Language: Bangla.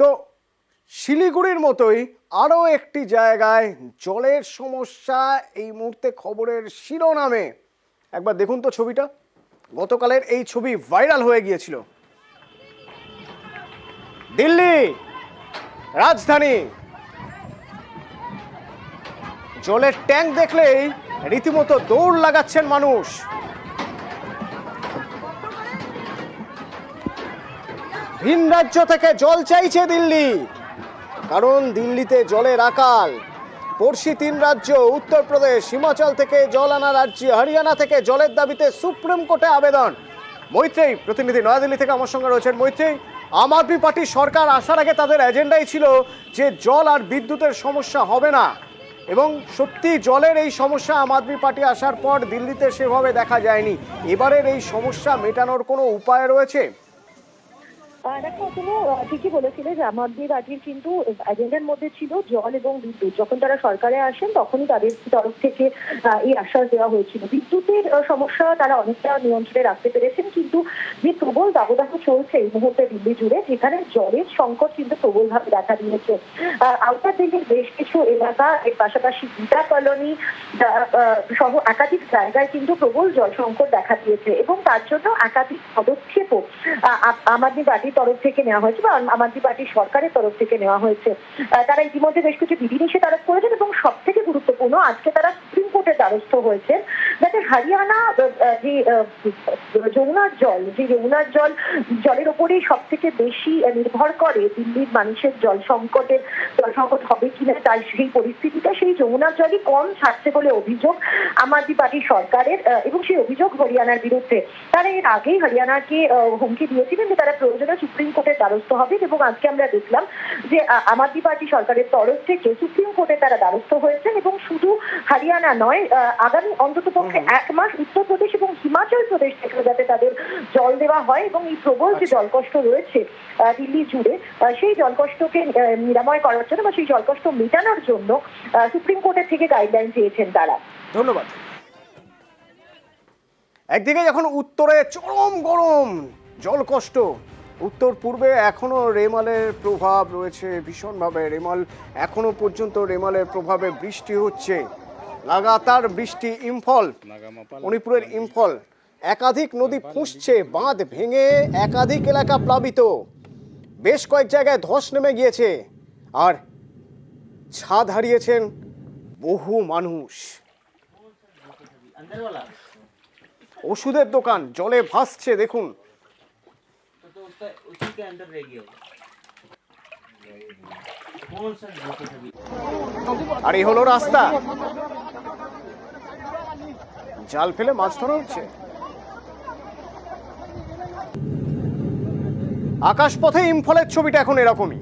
তো শিলিগুড়ির মতোই আরও একটি জায়গায় জলের সমস্যা এই মুহূর্তে খবরের শিরোনামে। একবার দেখুন তো ছবিটা। গতকালের এই ছবি ভাইরাল হয়ে গিয়েছিল। দিল্লি, রাজধানী। জলের ট্যাঙ্ক দেখলেই রীতিমতো দৌড় লাগাচ্ছেন মানুষ। ভিন রাজ্য থেকে জল চাইছে দিল্লি। কারণ দিল্লিতে জলের আকাল। পড়শি তিন রাজ্য, উত্তরপ্রদেশ, হিমাচল থেকে জল আনা রাজ্য হরিয়ানা থেকে জলের দাবিতে সুপ্রিম কোর্টে আবেদন। মৈত্রেই প্রতিনিধি নয়াদিল্লি থেকে আমার সঙ্গে রয়েছেন মৈত্রেই আম আদমি পার্টির সরকার আসার আগে তাদের এজেন্ডাই ছিল যে জল আর বিদ্যুতের সমস্যা হবে না। এবং সত্যি জলের এই সমস্যা আম আদমি পার্টি আসার পর দিল্লিতে সেভাবে দেখা যায়নি। এবারের এই সমস্যা মেটানোর কোনো উপায় রয়েছে? দেখো তুমি ঠিকই বলেছিলে যে আমাদের পার্টির কিন্তু এজেন্ডার মধ্যে ছিল জল এবং বিদ্যুৎ। যখন তারা সরকারে আসেন তখনই তাদের তরফ থেকে এই আশ্বাস দেওয়া হয়েছিল। বিদ্যুতের সমস্যা তারা অনেকটা নিয়ন্ত্রণে রাখতে পেরেছেন কিন্তু যে প্রবল দাবদাহ চলছে এই মুহূর্তে দিল্লি জুড়ে যেখানে জলের সংকট কিন্তু প্রবলভাবে দেখা দিয়েছে। আউটার দিল্লির বেশ কিছু এলাকা এর পাশাপাশি গীতা কলোনি সহ একাধিক জায়গায় কিন্তু প্রবল জল সংকট দেখা দিয়েছে এবং তার জন্য একাধিক পদক্ষেপও আহ, আ- পার্টির তরফ থেকে নেওয়া হয়েছে বা আম আদমি পার্টির সরকারের তরফ থেকে নেওয়া হয়েছে। তারা ইতিমধ্যে বেশ কিছু বিধিনিষেধ আরোপ করেছেন এবং সব থেকে গুরুত্বপূর্ণ, আজকে তারা সুপ্রিম কোর্টের দ্বারস্থ হয়েছেন। যাতে হরিয়ানা যে যমুনার জল যে যমুনার জল জলের উপরেই সব থেকে বেশি নির্ভর করে দিল্লির মানুষের জল সংকটের জল সংকট হবে কিনা তার সেই পরিস্থিতিটা সেই যমুনার জলই কম ছাড়ছে বলে অভিযোগ আম আদমি পার্টির সরকারের এবং সেই অভিযোগ হরিয়ানার বিরুদ্ধে। তারা এর আগেই হরিয়ানাকে হুমকি দিয়েছিলেন যে তারা প্রয়োজনে সুপ্রিম কোর্টের দ্বারস্থ হবে এবং আজকে আমরা দেখলাম যে আম আদমি পার্টি সরকারের তরফ থেকে সুপ্রিম কোর্টে তারা দ্বারস্থ হয়েছেন এবং শুধু হরিয়ানা নয় আহ, আগামী অন্তত পক্ষে এক মাস উত্তরপ্রদেশ এবং হিমাচল প্রদেশ থেকে যাতে তাদের জল দেওয়া হয় এবং এই প্রবল যে আচ্ছা। জলকষ্ট রয়েছে দিল্লি জুড়ে সেই জলকষ্টকে নিরাময় করার জন্য বা সেই জলকষ্ট মেটানোর জন্য সুপ্রিম কোর্টের থেকে গাইডলাইন চেয়েছেন তারা। ধন্যবাদ। একদিকে যখন উত্তরে চরম গরম জল কষ্ট উত্তর পূর্বে এখনও রেমালের প্রভাব রয়েছে ভীষণভাবে রেমাল এখনও পর্যন্ত রেমালের প্রভাবে বৃষ্টি হচ্ছে। লাগাতার বৃষ্টি ইম্ফল মণিপুরের ইম্ফল একাধিক নদী ফুঁসছে বাঁধ ভেঙে একাধিক এলাকা প্লাবিত বেশ কয়েক জায়গায় ধস নেমে গিয়েছে আর ছাদ হারিয়েছেন বহু মানুষ अंदर वाला ওষুধের দোকান জলে ভাসছে দেখুন तो, तो उसका उसी के अंदर रह गया আর এই হলো রাস্তা। জাল ফেলে মাছ ধরা হচ্ছে। আকাশপথে ইম্ফলের ছবিটা এখন এরকমই।